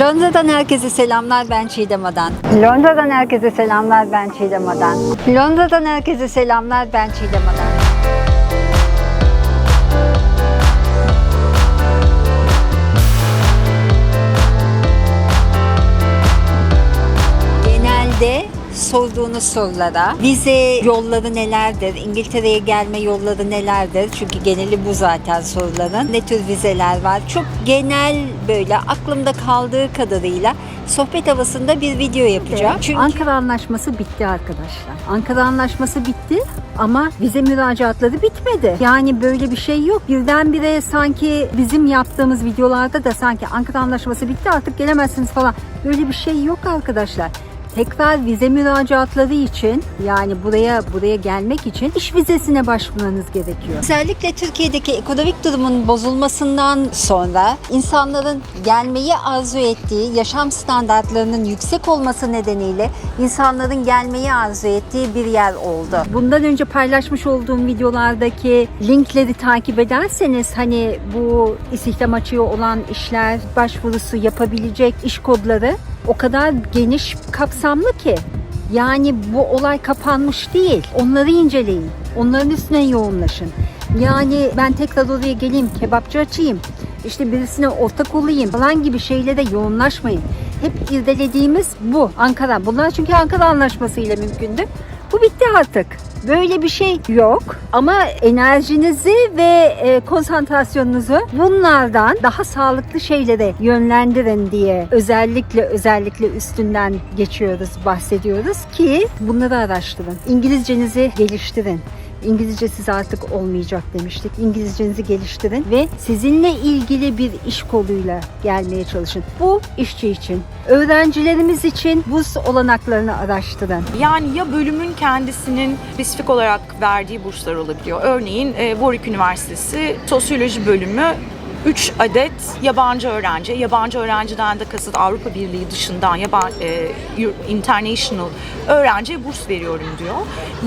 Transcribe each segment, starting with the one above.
Londra'dan herkese selamlar ben Çiğdem Adan. Londra'dan herkese selamlar ben Çiğdem Adan. Londra'dan herkese selamlar ben Çiğdem Adan. Sorduğunuz sorulara vize yolları nelerdir, İngiltere'ye gelme yolları nelerdir? Çünkü geneli bu zaten soruların. Ne tür vizeler var? Çok genel böyle aklımda kaldığı kadarıyla sohbet havasında bir video yapacağım. Çünkü Ankara Anlaşması bitti arkadaşlar. Ankara Anlaşması bitti ama vize müracaatları bitmedi. Yani böyle bir şey yok. Birdenbire sanki bizim yaptığımız videolarda da sanki Ankara Anlaşması bitti artık gelemezsiniz falan. Böyle bir şey yok arkadaşlar. Tekrar vize müracaatları için yani buraya buraya gelmek için iş vizesine başvurmanız gerekiyor. Özellikle Türkiye'deki ekonomik durumun bozulmasından sonra insanların gelmeyi arzu ettiği, yaşam standartlarının yüksek olması nedeniyle insanların gelmeyi arzu ettiği bir yer oldu. Bundan önce paylaşmış olduğum videolardaki linkleri takip ederseniz hani bu istihdam açığı olan işler başvurusu yapabilecek iş kodları o kadar geniş kapsamlı ki yani bu olay kapanmış değil. Onları inceleyin. Onların üstüne yoğunlaşın. Yani ben tekrar oraya geleyim, kebapçı açayım, işte birisine ortak olayım falan gibi şeylere yoğunlaşmayın. Hep irdelediğimiz bu. Ankara. Bunlar çünkü Ankara Anlaşması ile mümkündü. Bu bitti artık. Böyle bir şey yok ama enerjinizi ve e, konsantrasyonunuzu bunlardan daha sağlıklı şeylere yönlendirin diye özellikle özellikle üstünden geçiyoruz, bahsediyoruz ki bunları araştırın. İngilizcenizi geliştirin. İngilizce size artık olmayacak demiştik. İngilizcenizi geliştirin ve sizinle ilgili bir iş koluyla gelmeye çalışın. Bu işçi için. Öğrencilerimiz için burs olanaklarını araştırın. Yani ya bölümün kendisinin spesifik olarak verdiği burslar olabiliyor. Örneğin e, Warwick Üniversitesi Sosyoloji bölümü 3 adet yabancı öğrenci, yabancı öğrenciden de kasıt Avrupa Birliği dışından yabancı, international öğrenciye burs veriyorum diyor.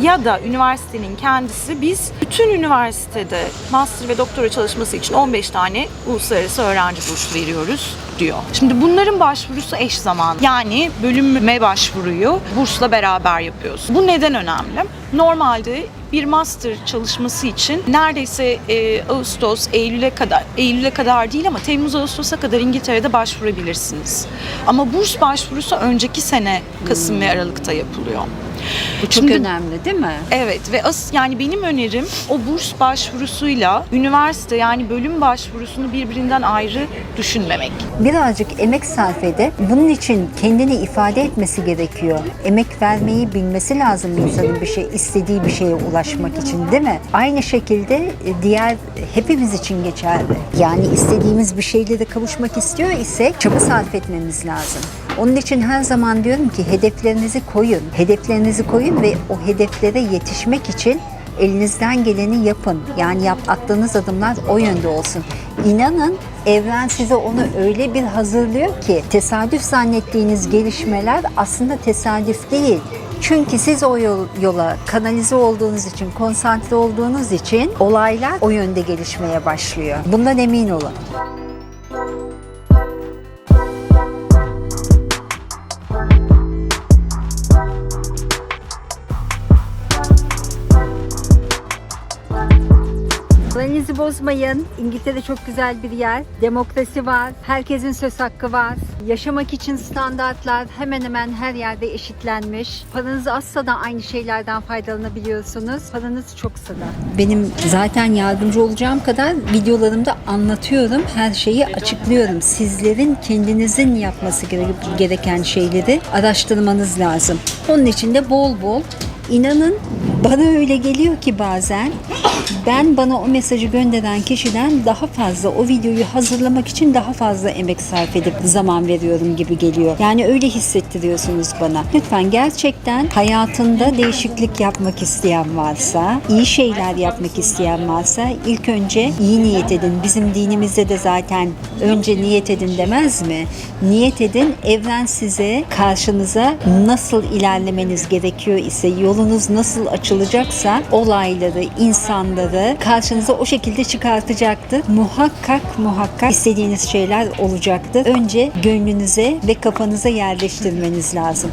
Ya da üniversitenin kendisi biz bütün üniversitede master ve doktora çalışması için 15 tane uluslararası öğrenci bursu veriyoruz diyor. Şimdi bunların başvurusu eş zaman. Yani bölüme başvuruyu bursla beraber yapıyorsun. Bu neden önemli? Normalde bir master çalışması için neredeyse e, Ağustos, Eylül'e kadar, Eylül'e kadar değil ama Temmuz Ağustos'a kadar İngiltere'de başvurabilirsiniz. Ama burs başvurusu önceki sene Kasım ve Aralık'ta yapılıyor. Bu çok Şimdi- önemli değil mi? Evet ve as yani benim önerim o burs başvurusuyla üniversite yani bölüm başvurusunu birbirinden ayrı düşünmemek. birazcık emek sarf edip bunun için kendini ifade etmesi gerekiyor. Emek vermeyi bilmesi lazım insanın bir şey istediği bir şeye ulaşmak için değil mi? Aynı şekilde e, diğer hepimiz için geçerli. Yani istediğimiz bir şeylere kavuşmak istiyor ise çaba sarf etmemiz lazım. Onun için her zaman diyorum ki hedeflerinizi koyun. Hedeflerinizi koyun ve o hedeflere yetişmek için elinizden geleni yapın. Yani yap, attığınız adımlar o yönde olsun. İnanın evren size onu öyle bir hazırlıyor ki tesadüf zannettiğiniz gelişmeler aslında tesadüf değil. Çünkü siz o yol- yola kanalize olduğunuz için, konsantre olduğunuz için olaylar o yönde gelişmeye başlıyor. Bundan emin olun. Moralinizi bozmayın. İngiltere çok güzel bir yer. Demokrasi var. Herkesin söz hakkı var. Yaşamak için standartlar hemen hemen her yerde eşitlenmiş. Paranız azsa da aynı şeylerden faydalanabiliyorsunuz. Paranız çoksa da. Benim zaten yardımcı olacağım kadar videolarımda anlatıyorum. Her şeyi açıklıyorum. Sizlerin kendinizin yapması gere- gereken şeyleri araştırmanız lazım. Onun için de bol bol inanın bana öyle geliyor ki bazen ben bana o mesajı gönderen kişiden daha fazla o videoyu hazırlamak için daha fazla emek sarf edip zaman veriyorum gibi geliyor. Yani öyle hissettiriyorsunuz bana. Lütfen gerçekten hayatında değişiklik yapmak isteyen varsa, iyi şeyler yapmak isteyen varsa ilk önce iyi niyet edin. Bizim dinimizde de zaten önce niyet edin demez mi? Niyet edin. Evren size karşınıza nasıl ilerlemeniz gerekiyor ise, yolunuz nasıl açılıyor çalışılacaksa olayları, insanları karşınıza o şekilde çıkartacaktır. Muhakkak muhakkak istediğiniz şeyler olacaktır. Önce gönlünüze ve kafanıza yerleştirmeniz lazım.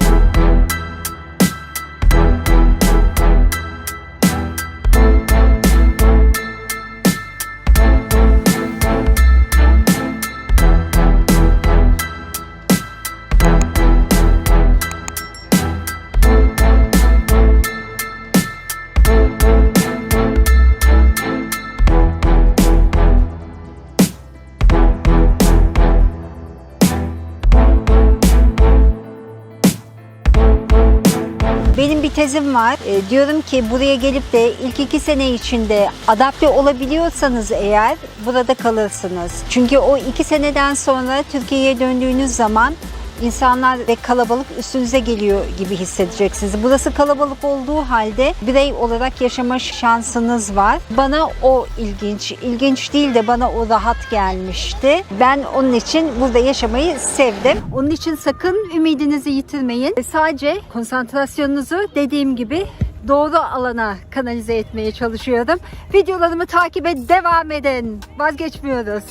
Bir tezim var. E, diyorum ki buraya gelip de ilk iki sene içinde adapte olabiliyorsanız eğer burada kalırsınız. Çünkü o iki seneden sonra Türkiye'ye döndüğünüz zaman insanlar ve kalabalık üstünüze geliyor gibi hissedeceksiniz. Burası kalabalık olduğu halde birey olarak yaşama şansınız var. Bana o ilginç, ilginç değil de bana o rahat gelmişti. Ben onun için burada yaşamayı sevdim. Onun için sakın ümidinizi yitirmeyin. Sadece konsantrasyonunuzu dediğim gibi doğru alana kanalize etmeye çalışıyorum. Videolarımı takibe devam edin. Vazgeçmiyoruz.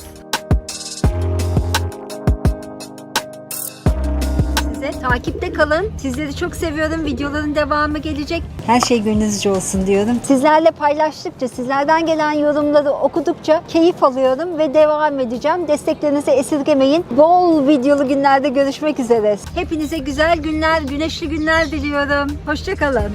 Takipte kalın. Sizleri çok seviyorum. Videoların devamı gelecek. Her şey gönlünüzce olsun diyorum. Sizlerle paylaştıkça, sizlerden gelen yorumları okudukça keyif alıyorum ve devam edeceğim. Desteklerinizi esirgemeyin. Bol videolu günlerde görüşmek üzere. Hepinize güzel günler, güneşli günler diliyorum. Hoşçakalın.